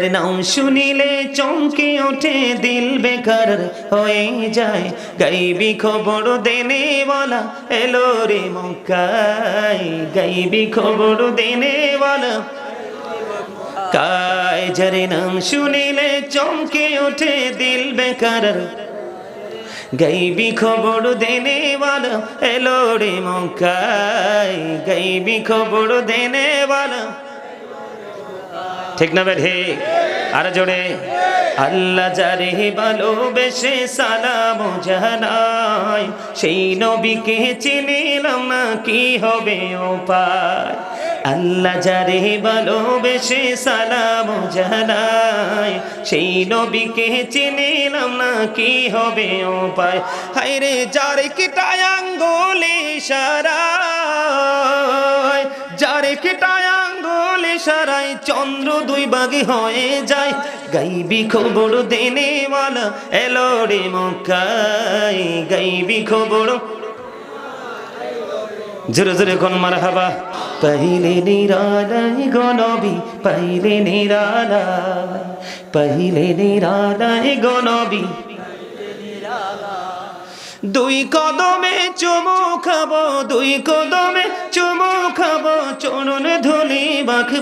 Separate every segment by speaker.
Speaker 1: নাম শুনিলে চমকে ওঠে দিল বেকার। হয়ে যায় গাইবি খবর দেনে বলা, এলো রে মক্কাই গাইবি খবর দেনে বলা, কায়? যারে নাম শুনিলে চমকে ওঠে দিল বেকার। গাইবি খবর দেনে বলা, এলো রে মক্কাই গাইবি খবর দেনে বলা ঠিক না বেঠে আর জোরে। আল্লাহ যারে ভালোবেসে সালাম জানাই, সেই নবীকে চিনিলাম না কি হবে উপায়? আল্লাহ যারে ভালোবেসে সালাম জানাই, সেই নবীকে চিনিলাম না কি হবে উপায়? হাইরে যারে কিটায় আঙ্গুলি কিটায় সারাই চন্দ্র দুই বাগে হয়ে যায়। গাইবি খবর দেনে মালা, এলো রে মক্কাই গাইবি খবর। জোরে জোরে কোন মার হাবা পহিলে নিরালাই গনবি পহিলে নিরালাই পহিলে নিরালাই গনবি দুই কদমে চুমু খাব, দুই কদমে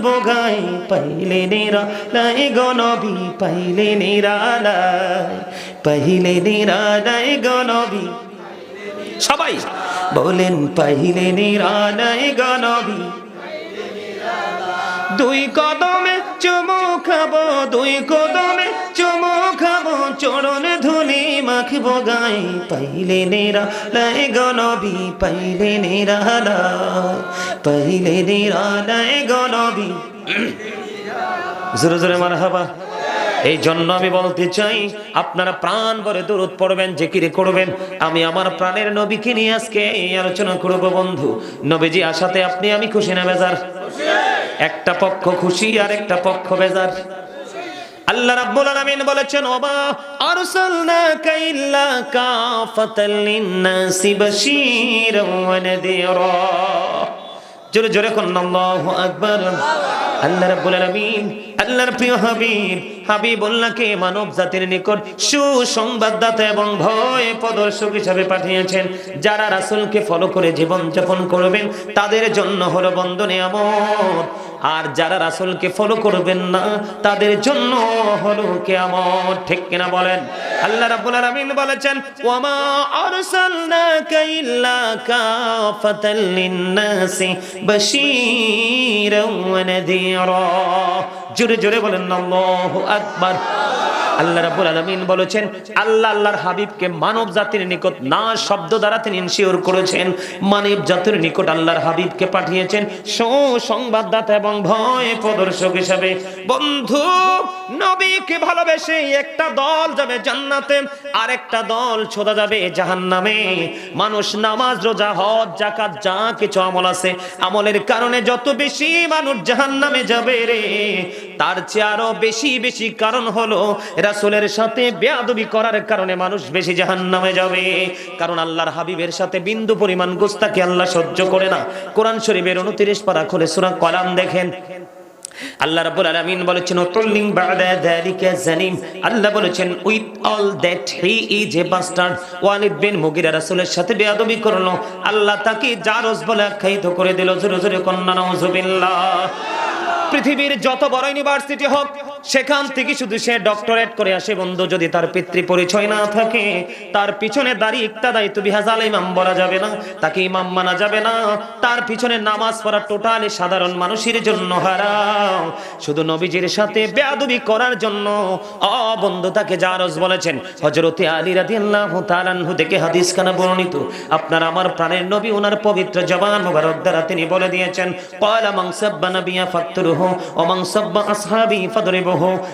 Speaker 1: বাঁকবো গাই পাইলে নিরালাই গনবি পাইলে নিরালাই পাইলে নিরালাই গনবি সবাই বলেন, পাইলে নিরালাই গনবি দুই কদমে চুমু খাব, দুই কদমে মাখবো গাই পাইলে নেরা, লাই গনবি পাইলে নেরা, লাই, পাইলে নেরা, লাই গনবি জোরে জোরে মার হাবা এই জন্য আমি বলতে চাই, আপনারা প্রাণ ভরে দূরত পড়বেন, জেকিরে করবেন। আমি আমার প্রাণের নবীকে নিয়ে আজকে এই আলোচনা করব বন্ধু। নবীজি আসাতে আপনি, আমি খুশি না বেজার? একটা পক্ষ খুশি আর একটা পক্ষ বেজার। আল্লাহ রাব্বুল আলামিন বলেছেন, ওমা আরসালনাকা ইল্লা কাফাতাল লিন-নাসি বাশীরাও ওয়া নাযীরা জোরে জোরে কোন আল্লাহু আকবার। আল্লাহ রাব্বুল আলামিন, আল্লাহর প্রিয় হাবিব, হাবিবুল্লাহকে মানব জাতির নিকট সুসংবাদদাতা এবং ভয় প্রদর্শক হিসাবে পাঠিয়েছেন। যারা রাসূলকে ফলো করে জীবন যাপন করবেন, তাদের জন্য হলো বন্ধ নিয়ামত আর যারা রাসুলকে ফলো করবেন না, তাদের জন্য হলো কেমন ঠিক কিনা বলেন? আল্লাহ রাব্বুল আলামিন বলেছেন, ওয়ামা আরসালনাকা ইল্লা কাফাতাল লিন-নাসি বাশীরাও ওয়া নাযীরা জোরে জোরে বলেন, আল্লাহু আকবার। আল্লাহ রাব্বুল আলামিন বলেছেন, আল্লাহ আল্লাহর হাবিবকে মানব জাতির নিকট না শব্দ দ্বারা তিনি ইনশিওর করেছেন। মানব জাতির নিকট আল্লাহর হাবিবকে পাঠিয়েছেন সুসংবাদদাতা এবং ভয় প্রদর্শক হিসাবে। বন্ধু, নবীকে ভালোবেসে একটা দল যাবে জান্নাতে আর একটা দল ছোদা যাবে জাহান্নামে। মানুষ নামাজ, রোজা, হজ জাকাত যা কিছু আমল আছে, আমলের কারণে যত বেশি মানুষ জাহান্নামে যাবে রে তার চেয়ে আরও বেশি বেশি কারণ হলো রাসূলের সাথে বেয়াদবি করার কারণে মানুষ বেশি জাহান্নামে যাবে। কারণ আল্লাহর হাবিবের সাথে বিন্দু পরিমাণ গোস্তাকে আল্লাহ সহ্য করে না। কোরআন শরীফের 29 পারা খুলে সূরা কলাম দেখেন। আল্লাহ রাব্বুল আলামিন বলেছেন তুল্লিং বাদা যালিকা জানিম আল্লাহ বলেছেন, with all that he is a bastard. Walid বিন মুগিরা রাসূলের সাথে বেয়াদবি করল। আল্লাহ তাকে জারজ বলে আখ্যায়িত করে দিল। জোরে জোরে কন্যা, নাউজুবিল্লাহ। পৃথিবীর যত বড় ইউনিভার্সিটি হোক সেখান থেকে শুধু সে ডক্টরেট করে আসে বন্ধু, যদি তার পিতৃ পরিচয় না থাকে, তার পিছনে দাড়ি ইক্তাদাই তুমি হাজাল ইমাম বলা যাবে না, তাকে ইমাম মানা যাবে না। তার পিছনে নামাজ পড়া টোটালি সাধারণ মানুষের জন্য হারাম। শুধু নবীজির সাথে বেয়াদবি করার জন্য। অ, বন্ধু, তাকে জারজ বলেছেন, হযরতে আলী রাদিয়াল্লাহু তাআলা আনহু থেকে হাদিস খানা বর্ণিত। আপনার আমার প্রাণের নবী, ওনার পবিত্র জবান মুবারক দ্বারা তিনি বলে দিয়েছেন, ক্বালা মান সাব্বা নাবিয়া ফাকতুরুহু ও মান সাব্বা আসহাবি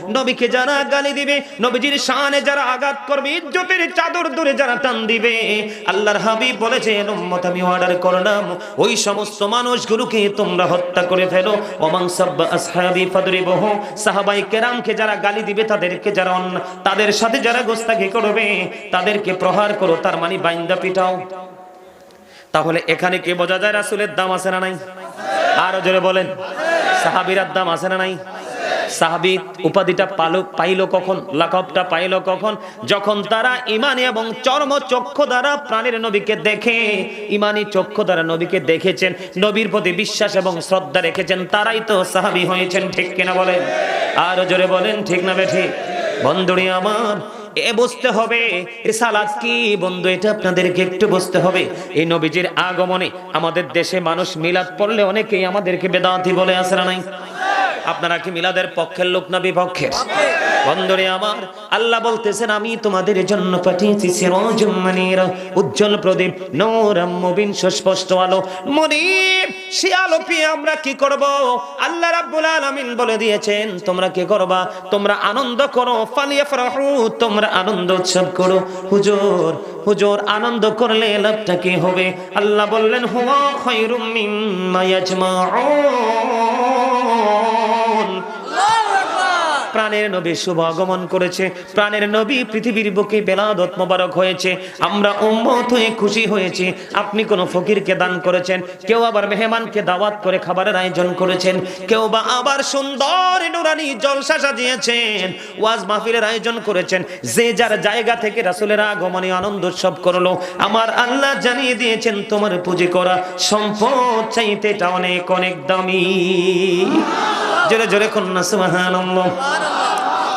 Speaker 1: নবীকে যারা গালি দিবে, নবীজির শানে যারা আঘাত করবে, ইজ্জতের চাদর ধরে যারা টান দিবে। আল্লাহর হাবিব বলেছেন, উম্মত, আমি অর্ডার করলাম। ওই সমস্ত মানুষগুলোকে তোমরা হত্যা করে ফেলো। ও মান সাব্বা আসহাবি ফাদরিবুহু। সাহাবাই কেরামকে যারা গালি দিবে, তাদেরকে যারা তাদের সাথে যারা গোস্তাকি করবে, তাদেরকে প্রহার করো, তার মানে বাইন্দা পিটাও। তাহলে এখানে কে বোঝা যায় রাসূলের দাম আছে না নাই? আরও জোরে বলেন। সাহাবীরার দাম আছে না নাই? সাহাবি উপাধিটা পালো পাইলো কখন? লাকবটা পাইলো কখন? যখন তারা ইমানি এবং চর্ম চক্ষু দ্বারা প্রাণের নবীকে দেখে, ইমানি চক্ষু দ্বারা নবীকে দেখেছেন, নবীর প্রতি বিশ্বাস এবং শ্রদ্ধা রেখেছেন, তারাই তো সাহাবি হয়েছেন, ঠিক কিনা বলেন? আরও জোরে বলেন, ঠিক না বেঠি? বন্ধুরি আমার, এ বুঝতে হবে রিসালাত কি? বন্ধু, এটা আপনাদেরকে একটু বুঝতে হবে। এই নবীজির আগমনে আমাদের দেশে মানুষ মিলাদ পড়লে অনেকেই আমাদেরকে বেদান্তি বলে আসে না নাই? আপনারা কি মিলাদের পক্ষের লোক না বিপক্ষের? বন্ধুরে আমার, আল্লাহ বলতেছেন, আমি তোমাদের জন্য পাঠিয়েছি সিরাজুম মুনীরা, উজ্জ্বল প্রদীপ, নূরাম মুবিন, সুস্পষ্ট আলো। মুনীর সে আলো পেয়ে আমরা কি করব? আল্লাহ রাব্বুল আলামিন বলে দিয়েছেন, তোমরা কি করবা? তোমরা আনন্দ করো, ফালিয়াফরাহু, তোমরা আনন্দ উৎসব করো। হুজুর হুজুর, আনন্দ করলে লাভটা কি হবে? আল্লাহ বললেন, হুয়া খায়রুম মিম্মা ইয়াজমাউন। প্রাণের নবী শুভ আগমন করেছে। প্রাণের নবী পৃথিবীর বুকে বেলাদত মোবারক হয়েছে। আমরা উম্মত হয়ে খুশি হয়েছি। আপনি কোন ফকিরকে দান করেছেন, কেউ আবার মেহমানকে দাওয়াত করে খাবারের আয়োজন করেছেন, কেউ বা আবার সুন্দর নুরানি জলসা সাজিয়েছেন, ওয়াজ মাহফিলের আয়োজন করেছেন। যে যার জায়গা থেকে রাসূলের আগমনে আনন্দ উৎসব করল, আমার আল্লাহ জানিয়ে দিয়েছেন, তোমার পুঁজি করা সম্পদ চাইতে এটা অনেক অনেক দামি। জোরে জোরে কন্যা, সুবহানাল্লাহ।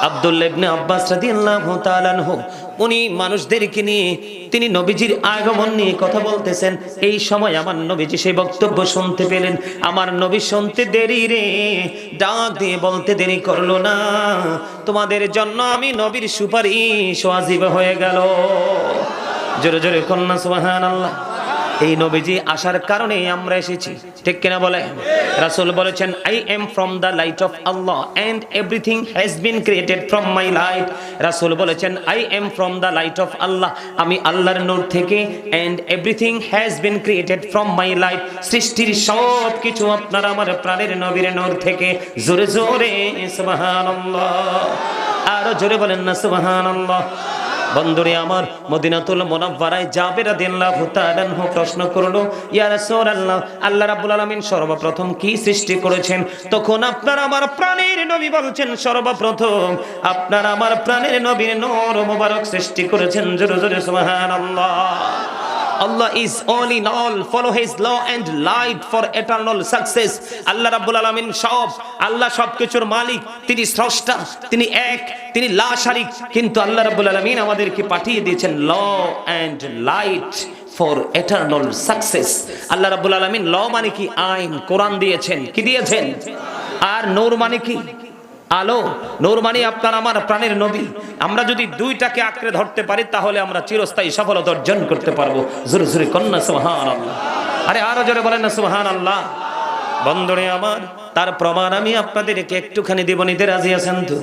Speaker 1: আব্দুল্লাহ ইবনে আব্বাস রাদিয়াল্লাহু তাআলা আনহু, উনি মানুষদেরকে নিয়ে, তিনি নবীজির আগমন নিয়ে কথা বলতেছেন। এই সময় আমার নবীজি সেই বক্তব্য শুনতে পেলেন। আমার নবী শুনতে দেরি রে, ডাক দিয়ে বলতে দেরি করল না। তোমাদের জন্য আমি নবীর সুপারিশ ওয়াজিব হয়ে গেল। জোরে জোরে কন্যা সুবহানাল্লাহ। এই নবীজি আসার কারণে আমরা এসেছি। ঠিক কিনা বলে? রাসুল বলেছেন I am from the light of Allah and everything has been created from my light রাসূল বলেছেন I am from the light of Allah আমি আল্লাহর নূর থেকে and everything has been created from my light সৃষ্টির সব কিছু আপনার আমার প্রাণের নবীর নূর থেকে। জোরে জোরে, সুবহানাল্লাহ। আরও জোরে বলেন না, সুবহানাল্লাহ। বন্ধুরে আমার মদিনাতুল মোনাব্বারায় জাবের রাদিয়াল্লাহু তাআলা প্রশ্ন করল, ইয়া রাসূলুল্লাহ, আল্লাহ রাব্বুল আলামিন সর্বপ্রথম কি সৃষ্টি করেছেন? তখন আপনার আমার প্রাণের নবী বলছেন, সর্বপ্রথম আপনার আমার প্রাণের নবীর নূর মোবারক সৃষ্টি করেছেন। জোরে জোরে সুবহানাল্লাহ। Allah is all in all follow his law and light for eternal success. আল্লাহ রাব্বুল আলামিন সব, আল্লাহ সবকিছুর মালিক, তিনি স্রষ্টা, তিনি এক, তিনি লা শারিক, কিন্তু আল্লাহ রাব্বুল আলামিন আমাদেরকে পাঠিয়ে দিয়েছেন law and light for eternal success আল্লাহ রাব্বুল আলামিন ল মানে কি? আইন, কোরআন দিয়েছেন। কি দিয়েছেন? আর নূর মানে কি? আলো নোর মানে আপনার আমার প্রাণের নবী। আমরা যদি দুইটাকে আঁকড়ে ধরতে পারি, তাহলে আমরা চিরস্থায়ী সফলতা অর্জন করতে পারব। জোরে জোরে কন্যা সুহান আল্লাহ আরে আরও জোরে বলেন না সুহান আল্লাহ বন্দরে আমার তার প্রমাণ আমি আপনাদেরকে একটুখানি দিব নিতে রাজি আছেন তো?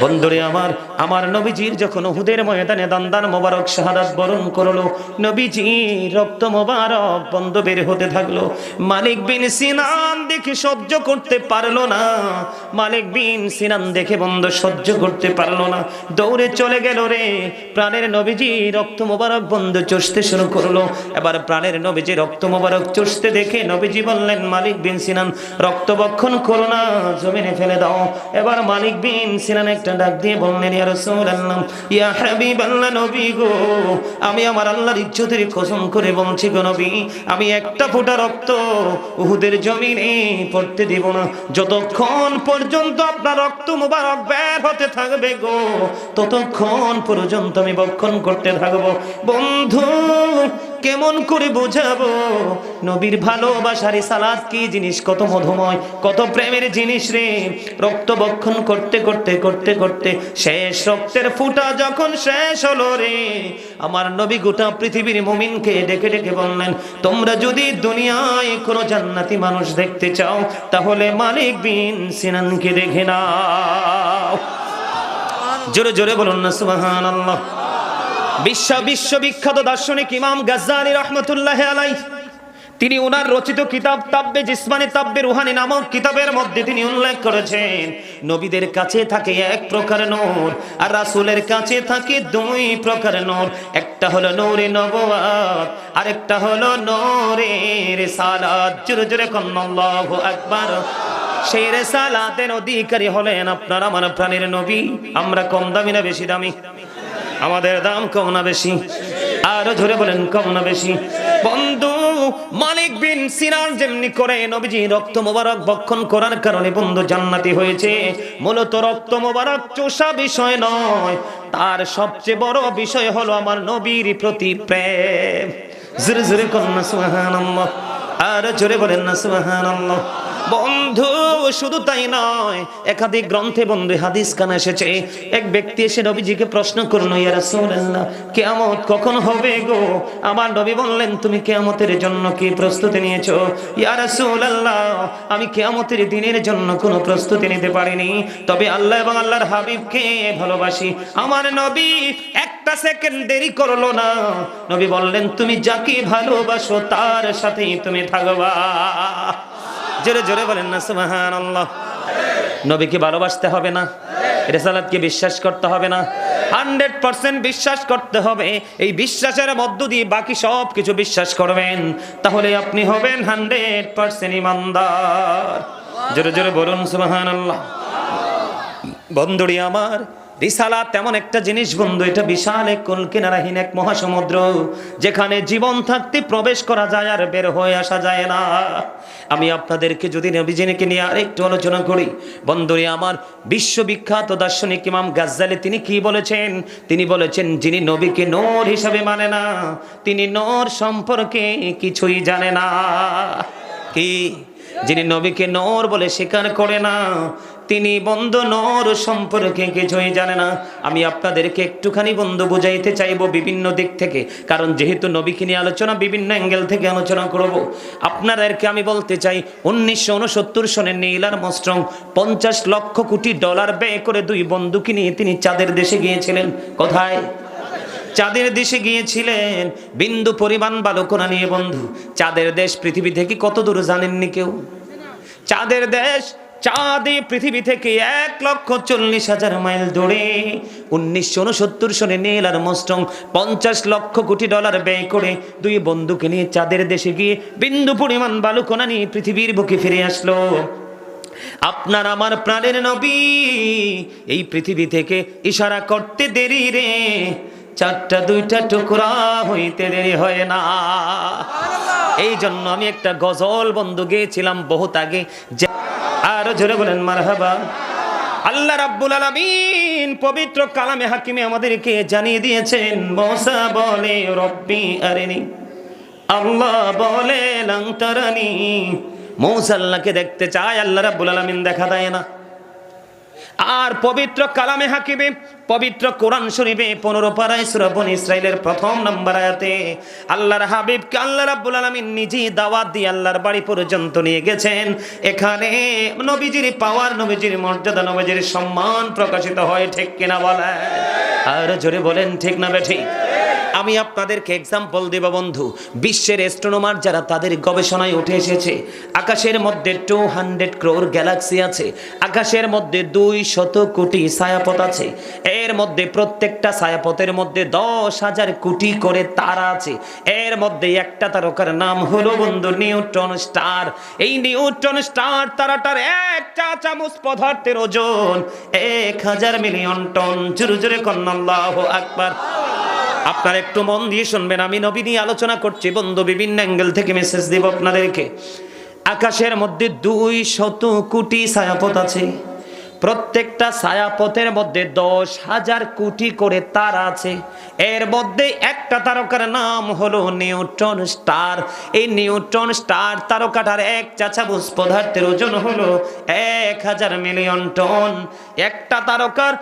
Speaker 1: বন্ধুরে আমার আমার নবীজির যখন উহুদের ময়দানে দান্দান মোবারক শাহাদাত বরণ করল নবীজি রক্ত মোবারক বন্ধ বের হতে থাকল। মালিক বিন সিনান দেখে সহ্য করতে পারল না। মালিক বিন সিনান দেখে বন্ধ সহ্য করতে পারল না। দৌড়ে চলে গেল রে। প্রাণের নবীজি রক্ত মোবারক বন্ধ চষতে শুরু করল। এবার প্রাণের নবীজি রক্ত মোবারক চষতে দেখে নবীজি বললেন, মালিক বিন সিনান, রক্ত বক্ষণ করো না, জমিনে ফেলে দাও। এবার মালিক বিন সিনান একটা ডাক দিয়ে বললেন, ইয়া রাসূলুল্লাহ, ইয়া হাবিবাল্লাহ নবী গো, আমি আমার আল্লাহর ইজ্জতের কসম করে বলছি গো নবী, আমি একটা ফোঁটা রক্ত উহুদের জমিনে পড়তে দিব না। যতক্ষণ পর্যন্ত আপনার রক্ত মুবারক বের হতে থাকবে গো, ততক্ষণ পর্যন্ত আমি বক্ষণ করতে থাকব। বন্ধু কেমন করে বোঝাবো? নবীর ভালোবাসার সালাদ কি জিনিস? কত মধুময়, কত প্রেমের জিনিস রে। রক্ত বক্ষণ করতে করতে করতে করতে শেষ রক্তের ফুটা যখন শেষ হলো রে। আমার নবী গোটা পৃথিবীর মুমিনকে ডেকে ডেকে বললেন, তোমরা যদি দুনিয়ায় কোনো জান্নাতি মানুষ দেখতে চাও, তাহলে মালিক বিন সিনানকে দেখে নাও। জোরে জোরে বলুন না সুবাহান আল্লাহ বিশ্ব বিশ্ববিখ্যাত দার্শনিক ইমাম গাজ্জালি রহমতুল্লাহ আলাই তিনি ওনার রচিত কিতাব তাব্বে জিসমানি তাব্বে রুহানি নামক কিতাবের মধ্যে তিনি উল্লেখ করেছেন, নবীদের কাছে থাকে এক প্রকার নূর আর রাসূলের কাছে থাকে দুই প্রকার নূর। একটা হলো নূরে নবুয়াত আরেকটা হলো নূরে রিসালাত। জোরে জোরে কন্নাল্লাহু আকবার। সেই রেসালাতের অধিকারী হলেন আপনার আমার প্রাণের নবী। আমরা কম দামি না বেশি দামি? আমাদের দাম কম না বেশি? আরও ধরে বলেন কম না বেশি? বন্ধু মালিক বিন সিনার যেমনি করে নবীজি রক্ত মোবারক বক্ষণ করার কারণে বন্ধু জান্নাতি হয়েছে। মূলত রক্ত মোবারক চোষা বিষয় নয়। তার সবচেয়ে বড় বিষয় হলো আমার নবীর প্রতি প্রেম। জোরে জোরে কন্যা সুবহানাল্লাহ। আর জোরে বলেন না, সুবহানাল্লাহ। বন্ধু, শুধু তাই নয়, একাধিক গ্রন্থে বন্ধু, হাদিস কান এসেছে। এক ব্যক্তি এসে নবীজিকে প্রশ্ন করল, ইয়া রাসূলুল্লাহ, কিয়ামত কখন হবে গো? আমার নবী বললেন, তুমি কিয়ামতের জন্য কি প্রস্তুতি নিয়েছো? ইয়া রাসূলুল্লাহ, আমি কিয়ামতের দিনের জন্য কোনো প্রস্তুতি নিতে পারিনি। তবে আল্লাহ এবং আল্লাহর হাবিবকে ভালোবাসি। আমার নবী একটা সেকেন্ড দেরি করল না। নবী বললেন, তুমি যাকে ভালোবাসো, তার সাথেই তুমি থাকবা। জোরে জোরে বলেন না সুবাহান আল্লাহ নবীকে ভালোবাসতে হবে না, রেসালাতকে বিশ্বাস করতে হবে না, হান্ড্রেড পার্সেন্ট বিশ্বাস করতে হবে, এই বিশ্বাসের মধ্য দিয়ে বাকি সব কিছু বিশ্বাস করবেন, তাহলে আপনি হবেন হান্ড্রেড পার্সেন্ট ইমানদার। জোরে জোরে বলুন সুবাহান আল্লাহ বন্ধুরি আমার রিসালা তেমন একটা জিনিস বন্ধু, এটা বিশাল এক কলকিনারাহীন এক মহাসমুদ্র, যেখানে জীবন থাকতে প্রবেশ করা যায় আর বের হয়ে আসা যায় না। আমি আপনাদেরকে যদি নবীজিনীকে নিয়ে আরেকটু আলোচনা করি, বন্ধুরি, আমার বিশ্ববিখ্যাত দার্শনিক ইমাম গাজ্জালি তিনি কি বলেছেন? তিনি বলেছেন, যিনি নবীকে নূর হিসাবে মানে না, তিনি নূর সম্পর্কে কিছুই জানে না। কি? যিনি নবীকে নর বলে স্বীকার করে না তিনি বন্ধ নর সম্পর্কে কিছুই জানে না। আমি আপনাদেরকে একটুখানি বন্ধু বুঝাইতে চাইব বিভিন্ন দিক থেকে। কারণ যেহেতু নবীকে নিয়ে আলোচনা, বিভিন্ন অ্যাঙ্গেল থেকে আলোচনা করব। আপনাদেরকে আমি বলতে চাই, উনিশশো উনসত্তর সনের নীলার মস্ট্রং পঞ্চাশ লক্ষ কোটি ডলার ব্যয় করে দুই বন্ধুকে নিয়ে তিনি চাঁদের দেশে গিয়েছিলেন। কোথায়? চাঁদের দেশে গিয়েছিলেন। বিন্দু পরিমাণ বালকোনা নিয়ে বন্ধু। চাঁদের দেশ পৃথিবী থেকে কত দূর জানেননি কেউ? চাঁদের দেশ চাঁদে পৃথিবী থেকে এক লক্ষ চল্লিশ হাজার মাইল দূরে উনিশশো উনসত্তর সনে নীল আর মোস্টং পঞ্চাশ লক্ষ কোটি ডলার ব্যয় করে দুই বন্ধুকে নিয়ে চাঁদের দেশে গিয়ে বিন্দু পরিমাণ বালুকোনা নিয়ে পৃথিবীর বুকে ফিরে আসলো। আপনার আমার প্রাণের নবী এই পৃথিবী থেকে ইশারা করতে দেরি রে। চারটা দুইটা টুকরা হইতে দেরি হয় না। এই জন্য আমি একটা গজল বন্ধু গেয়েছিলাম বহুত আগে যে আর জোরে বলেন, মারহাবা। আল্লাহ রাব্বুল আলামিন পবিত্র কালামে হাকিমে আমাদেরকে জানিয়ে দিয়েছেন, মোসা বলে, রব্বি আরেনি। আল্লাহ বলে, লাংতারানি। মৌসা আল্লাহকে দেখতে চায়, আল্লাহ রাব্বুল আলামিন দেখা দেয় না। আর পবিত্র কালামে হাকিবে পবিত্র কোরআন শরীফে পনেরো পাড়ায় সুরাবন ইসরায়েলের প্রথম নম্বর আয়াতে, আল্লাহর হাবিবকে আল্লাহ রাব্বুল আলামিন নিজেই দাওয়াত দিয়ে আল্লাহর বাড়ি পর্যন্ত নিয়ে গেছেন। এখানে নবীজির পাওয়ার, নবীজির মর্যাদা, নবীজির সম্মান প্রকাশিত হয়, ঠিক কিনা বলে আর জোরে বলেন, ঠিক না বেঠিক আমি আপনাদেরকে এক্সাম্পল দেব বন্ধু। বিশ্বের অ্যাস্ট্রোনমার যারা তাদের গবেষণায় উঠে এসেছে, আকাশের মধ্যে টু হান্ড্রেড ক্রোর গ্যালাক্সি আছে, আকাশের মধ্যে দুই শত কোটি ছায়াপথ আছে, এর মধ্যে প্রত্যেকটা ছায়াপথের মধ্যে দশ হাজার কোটি করে তারা আছে, এর মধ্যে একটা তারকার নাম হলো বন্ধু নিউট্রন স্টার। এই নিউটন স্টার তারাটার এক চা চামচ পদার্থের ওজন এক হাজার মিলিয়ন টন। জোরে জোরে কন্নাল্লাহ আকবার। আপনারা একটু মন দিয়ে শুনবেন, আমি নবী নিয়ে আলোচনা করছি। বন্ধু, বিভিন্ন অ্যাঙ্গেল থেকে মেসেজ দেব আপনাদেরকে। আকাশের মধ্যে দুই শত কোটি ছায়াপথ আছে। প্রত্যেকটা ছায়াপথের মধ্যে দশ হাজার কোটি করে তার আছে। এর মধ্যে একটা তারকার নাম হলো নিউটন স্টার। এই নিউটন স্টার তারকাটার এক চাচাবুজ পদার্থের ওজন হলো এক হাজার মিলিয়ন টন। একটা তারকার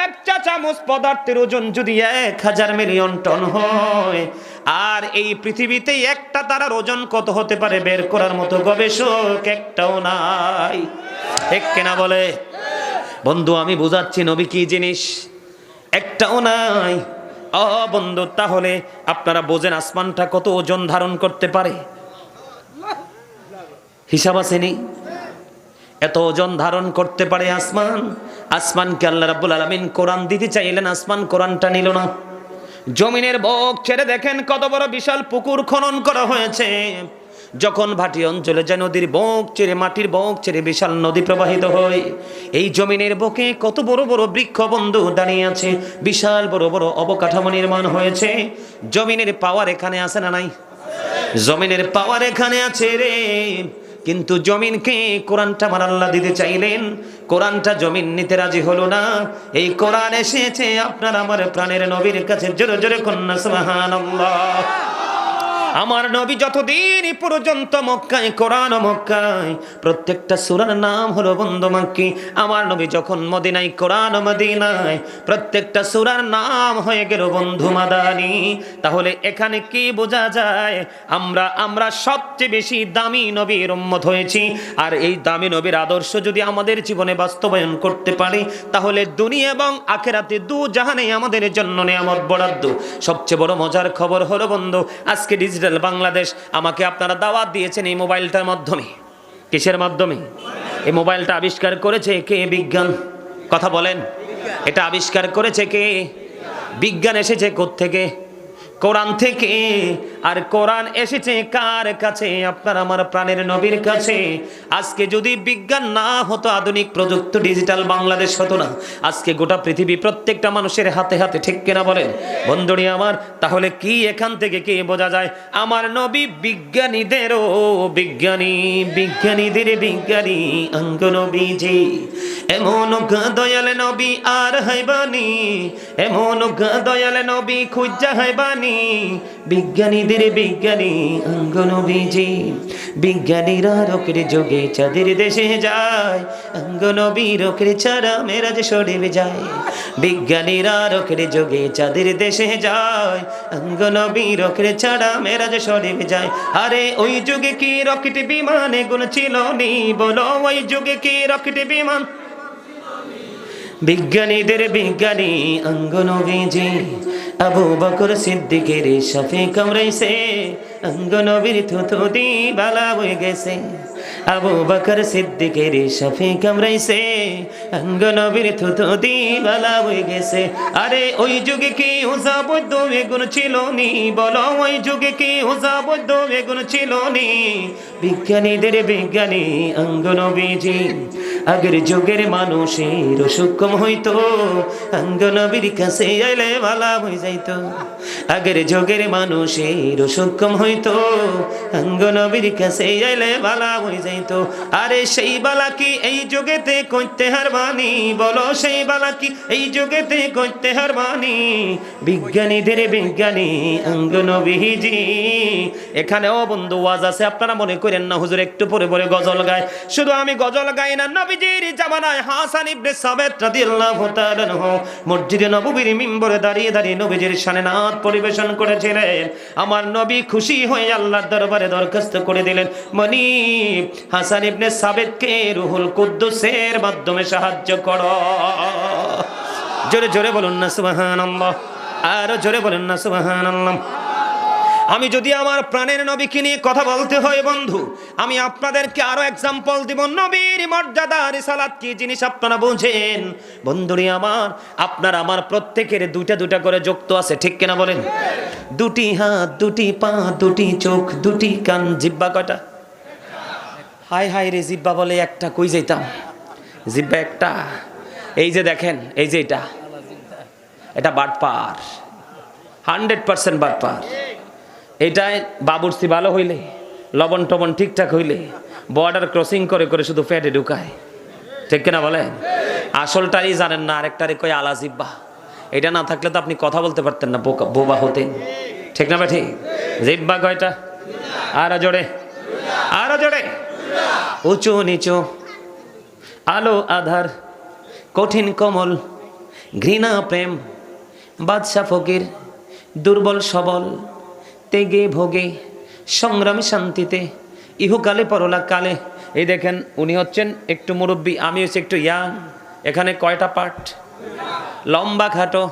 Speaker 1: এক চা চামচ পদার্থের ওজন যদি এক হাজার মিলিয়ন টন হয় আর এই পৃথিবীতে একটা তারার ওজন কত হতে পারে? বের করার মতো গবেষক একটাও নাই। ঠিক কেনা বলে? বন্ধু, আমি বুঝাচ্ছি, নবী কি জিনিস? একটাও নাই। অ বন্ধু, তাহলে আপনারা বোঝেন আসমানটা কত ওজন ধারণ করতে পারে? হিসাব আসেনি? এত ওজন ধারণ করতে পারে আসমান? আসমানকে আল্লাহ রাব্বুল আলামিন কোরআন দিতে চাইলেন, আসমান কোরআনটা নিল না। জমিনের বক ছেড়ে দেখেন কত বড় বিশাল পুকুর খনন করা হয়েছে। যখন ভাটি অঞ্চলে যায় নদীর বক ছেড়ে, মাটির বক ছেড়ে বিশাল নদী প্রবাহিত হয়, এই জমিনের বকে কত বড় বড় বৃক্ষ বন্ধু দাঁড়িয়ে আছে, বিশাল বড় বড় অবকাঠামো নির্মাণ হয়েছে। জমিনের পাওয়ার এখানে আছে না নাই? জমিনের পাওয়ার এখানে আছে রে। কিন্তু জমিনকে কোরআনটা আমার আল্লাহ দিতে চাইলেন কোরআনটা জমিন নিতে রাজি হলো না। এই কোরআন এসেছে আপনার আমার প্রাণের নবীর কাছে। জোরে জোরে কন্যা, সুবহানাল্লাহ। আমার নবী যতদিন পর্যন্ত মক্কায়, কোরআন মক্কায়, প্রত্যেকটা সুরার নাম হলো বন্ধু মাক্কি। আমার নবী যখন মদিনায়, কোরআন মদিনায়, প্রত্যেকটা সুরার নাম হয়ে গেল বন্ধু মাদানি। তাহলে এখানে কি বোঝা যায়? আমরা আমরা সবচেয়ে বেশি দামি নবীর উম্মত হয়েছি। আর এই দামি নবীর আদর্শ যদি আমাদের জীবনে বাস্তবায়ন করতে পারি, তাহলে দুনিয়া এবং আখেরাতে দু জাহানে আমাদের জন্য নিয়ামত বরাদ্দ। সবচেয়ে বড় মজার খবর হলো বন্ধু, আজকে ডিজিটাল বাংলাদেশ আমাকে আপনারা দাওয়াত দিয়েছেন এই মোবাইলটার মাধ্যমে। কিসের মাধ্যমে? এই মোবাইলটা আবিষ্কার করেছে কে? বিজ্ঞান। কথা বলেন। এটা আবিষ্কার করেছে কে? বিজ্ঞান এসেছে থেকে কোরআন থেকে আর কোরআন এসেছে কার কাছে? আপনার আমার প্রাণের নবীর কাছে। আজকে যদি বিজ্ঞান না হতো, আধুনিক প্রযুক্তি, ডিজিটাল বাংলাদেশ হতো না। আজকে গোটা পৃথিবী প্রত্যেকটা মানুষের হাতে হাতে, ঠিক কেনা বলেন? বন্ধুরি আমার, তাহলে কি এখান থেকে কি বোঝা যায়? আমার নবী বিজ্ঞানীদেরও বিজ্ঞানী, বিজ্ঞানীদের বিজ্ঞানী, অঙ্গ নবীজি। এমন দয়াল নবী আর হাইবানি এমন দয়াল নবী খুঁজা হাইবানি বিজ্ঞানীদের বিজ্ঞানী অঙ্গ নবীজি বিজ্ঞানীরা রকের যোগে চাঁদের দেশে যায় অঙ্গ নবী রকের ছাড়া মেরাজ সরিবে যায়। বিজ্ঞানীরা রকের যোগে চাঁদের দেশে যায় অঙ্গ নবী রকের ছাড়া মেরাজ সরিবে যায়। আরে, ওই যুগে কি রকেট বিমানে গুণ ছিল নি? বলো, ওই যুগে কি রকেট বিমান বিজ্ঞানীদের বিজ্ঞানী অঙ্গনবীজি আবু বকর সিদ্দিকের সাফে কামড়াইছে অঙ্গনবীর থুতু দি বালা হয়ে গেছে। আবু বকর সিদ্দিকের সাফে কামড়াইছে অঙ্গনবীর থুতু দি বালা হয়ে গেছে। আরে ওই যুগে কি উজা বৈদ্য বেগুন ছিল নি? বলো ওই যুগে কি উজা বৈদ্য বেগুন ছিল নি? বিজ্ঞানীদের বিজ্ঞানী অঙ্গনবীজি আগের যুগের মানুষের সুকম হইতো। অঙ্গনবীর কাছে আইলে ভালা হয়ে যাইতো। আগের যুগের মানুষের সুকম হইতো। অঙ্গনবীর কাছে আইলে ভালা হয়ে যাইতো। আরে সেই বালা কি এই যুগেতে কইতে হারবানি? বলো সেই বালা কি এই যুগেতে কইতে হারবানি? বিজ্ঞানীদের বিজ্ঞানী অঙ্গনবীজি, এখানেও বন্ধু ওয়াজ আছে, আপনারা মনে করেন না? হুজুর, একটু পরে পরে গজল গায়। শুধু আমি গজল গাই না নবীজির জামানায় হাসান ইবনে সাবেত রাদিয়াল্লাহু তাআলা আনহু মসজিদে নববীর মিম্বরে দাঁড়িয়ে দাঁড়িয়ে নবীজির শানে নাত পরিবেশন করেছিলেন। আমার নবী খুশি হয়ে আল্লাহর দরবারে দরখাস্ত করে দিলেন মনি হাসান ইবনে রুহুল কুদ্দুসের মাধ্যমে সাহায্য করো। জোরে জোরে বলুন না, সুবহানাল্লাহ। আরও জোরে বলুন না, সুবহানাল্লাহ। আমি যদি আমার প্রাণের নবীকে নিয়ে কথা বলতে হয়, বন্ধু, আমি আপনাদেরকে আরও এক্সাম্পল দিব। নবীর মর্যাদা, রিসালাত কি জিনিস আপনারা বুঝেন? বন্ধুরি আমার, আপনার আমার প্রত্যেকের দুইটা দুইটা করে যুক্ত আছে, ঠিক কিনা বলেন? দুটি হাত, দুটি পা, দুটি চোখ, দুটি কান, জিব্বা কয়টা? হাই হাই রে, জিব্বা বলে একটা, কই যাইতাম? জিব্বা একটা। এই যে দেখেন, এই যে এটা। এটা বাটপার। হান্ড্রেড পার্সেন্ট বাটপার। এটাই বাবুরসি ভালো হইলে, লবণ টবণ ঠিকঠাক হইলে বর্ডার ক্রসিং করে করে শুধু ফ্যাটে ঢুকায়। ঠিক কিনা বলে আসলটাই জানেন না আরেকটারে কই আলা জিব্বা। এটা না থাকলে তো আপনি কথা বলতে পারতেন না, বোকা বোবা হতেন। ঠিক না ঠিক জিব্বা কয়টা? আরও জোরে। আরও জোরে। উঁচু নিচু। আলো আধার, কঠিন কমল, ঘৃণা প্রেম, বাদশা ফকির, দুর্বল সবল। তেগে ভোগে, সংগ্রামে শান্তিতে। ইহুকালে পরলা কালে। এই দেখেন, উনি হচ্ছেন একটু মুরব্বী, আমি হচ্ছে একটু ইয়াং। এখানে কয়টা পার্ট লম্বা খাটো,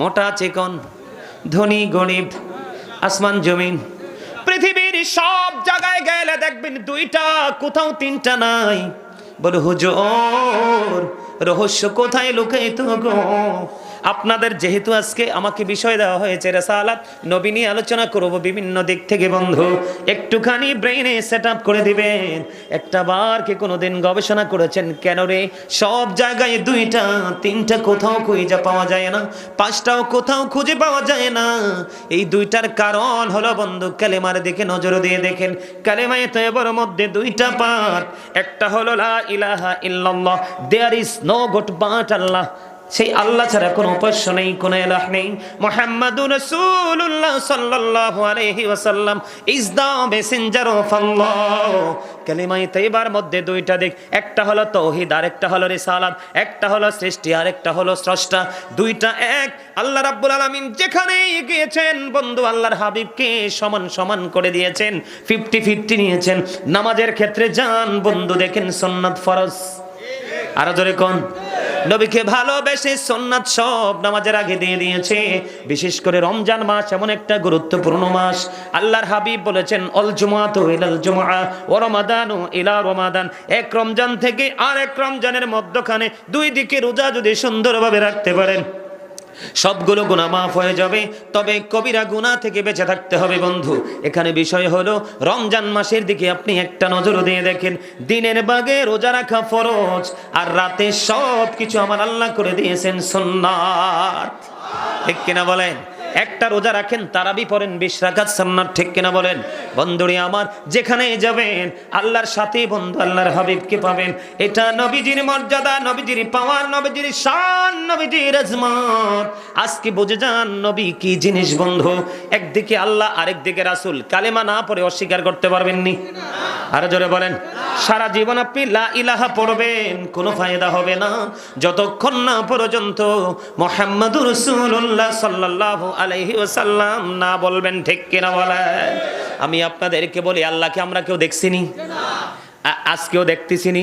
Speaker 1: মোটা চিকন, ধনী গরিব, আসমান জমিন। পৃথিবীর সব জায়গায় গেলে দেখবেন দুইটা, কোথাও তিনটা নাই। বলে, হুজুর, রহস্য কোথায় লুকাই তো গো? আপনাদের যেহেতু আজকে আমাকে বিষয় দেওয়া হয়েছে রেসালাত, নবী নিয়ে আলোচনা করব বিভিন্ন দিক থেকে বন্ধু। একটুখানি ব্রেইনে সেট করে দিবেন। একটা বার কি কোনোদিন গবেষণা করেছেন, কেন রে? সব জায়গায় দুইটা, তিনটা কোথাও খুঁজে পাওয়া যায় না, পাঁচটাও কোথাও খুঁজে পাওয়া যায় না। এই দুইটার কারণ হলো বন্ধু, কালেমার দিকে নজর দিয়ে দেখেন। কালেমায় তো এবার মধ্যে দুইটা পাঠ একটা হলো লা ইলাহা ইল্লাল্লাহ there is no god but Allah. সেই আল্লাহ ছাড়া কোনো উপাস্য নেই, কোনো এলাহ নেই। মোহাম্মদুর রাসূলুল্লাহ সাল্লাল্লাহু আলাইহি ওয়াসাল্লাম is the messenger of Allah কালিমায়ে তাইবার মধ্যে দুইটা দিক, একটা হলো তৌহিদ আর একটা হলো রিসালাত, একটা হলো সৃষ্টি আর একটা হলো স্রষ্টা। দুইটা এক, আল্লাহ রাব্বুল আলামিন যেখানেই গিয়েছেন, বন্ধু আল্লাহর হাবিবকে সমান সমান করে দিয়েছেন ফিফটি ফিফটি নিয়েছেন। নামাজের ক্ষেত্রে যান, বন্ধু দেখেন সুন্নাত ফরজ। আরও জোরে কোন? নবীকে ভালোবেসে সোননাথ সব নামাজের আগে দিয়ে দিয়েছে। বিশেষ করে রমজান মাস এমন একটা গুরুত্বপূর্ণ মাস। আল্লাহর হাবিব বলেছেন, অল জুমাতু ইলাল জুমা ও রমাদান ও ইলা রমাদান। এক রমজান থেকে আর এক রমজানের মধ্যখানে দুই দিকে রোজা যদি সুন্দরভাবে রাখতে পারেন সবগুলো গুণা মাফ হয়ে যাবে। তবে কবিরা গুণা থেকে বেঁচে থাকতে হবে বন্ধু। এখানে বিষয় হলো, রমজান মাসের দিকে আপনি একটা নজর দিয়ে দেখেন, দিনের বাগে রোজা রাখা ফরজ, আর রাতে সব কিছু আমার আল্লাহ করে দিয়েছেন সন্ন্যাত ঠিক কিনা বলেন? একটা রোজা রাখেন, তারাবি পড়েন, বিশ রাকাত সান্নার ঠিক কিনা বলেন? বন্ধুরে আমার যেখানে যাবেন, আল্লাহর সাথে বন্ধু, আল্লাহর হাবিবকে পাবেন। এটা নবীজির মর্যাদা, নবীজির পাওয়ার, নবীজির শান, নবীজির আজমত। আজকে বুঝে যান, নবী কি জিনিস, বন্ধু? একদিকে আল্লাহ, আরেকদিকে রাসূল। কালেমা না পড়ে অস্বীকার করতে পারবেননি? আরও জোরে বলেন। সারা জীবন আপনি লা ইলাহা পড়বেন, কোনো ফায়দা হবে না। যতক্ষণ না পর্যন্ত মোহাম্মদুর রাসূলুল্লাহ সাল্লাল্লাহু আলাইহি ওয়াসাল্লাম না বলবেন, ঠিক কিনা বলেন আমি আপনাদেরকে বলি, আল্লাহকে আমরা কেউ দেখছিনি? আজকেও দেখতেছিনি?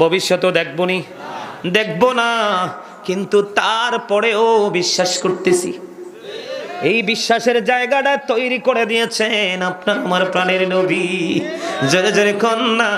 Speaker 1: ভবিষ্যতেও দেখবনি দেখব না, কিন্তু তারপরেও বিশ্বাস করতেছি। এই বিশ্বাসের জায়গাটা তৈরি করে দিয়েছেন আপনার আমার প্রাণের নবী। জোরে জোরে কন্যা